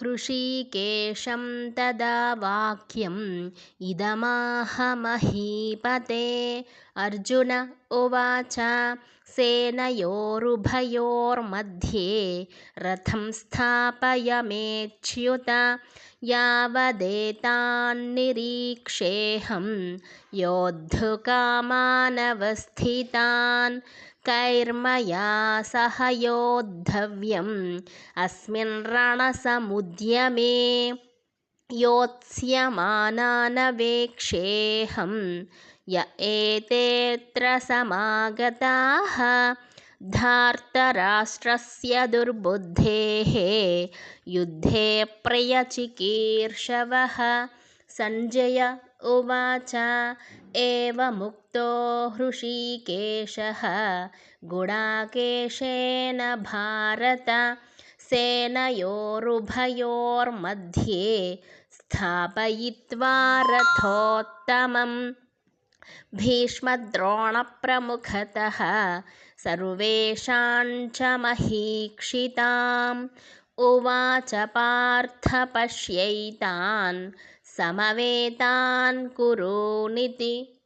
हृषीकेशं तदा वाक्यम् इदमाहमहीपते। अर्जुन उवाच सेनयोरुभयोर्मध्ये रथं स्थापयमेच्युत यावदेतान्निरीक्षेऽहं योद्धुकामानवस्थितान् कैर्मया सह योद्धव्यम् अस्मिन् रणसमुद्यमे योत्स्यमानानवेक्षेऽहं य एतेऽत्र समागताः धार्तराष्ट्रस्य दुर्बुद्धेः युद्धे प्रियचिकीर्षवः। सञ्जय उवाच एवमुक्तो हृषीकेशः। गुडाकेशेन भारत सेनयोरुभयोर्मध्ये स्थापयित्वा रथोत्तमम् भीष्मद्रोणप्रमुखतः सर्वेषां च महीक्षिताम्। उवाच पार्थ पश्यैतान् समवेतान् कुरूनिति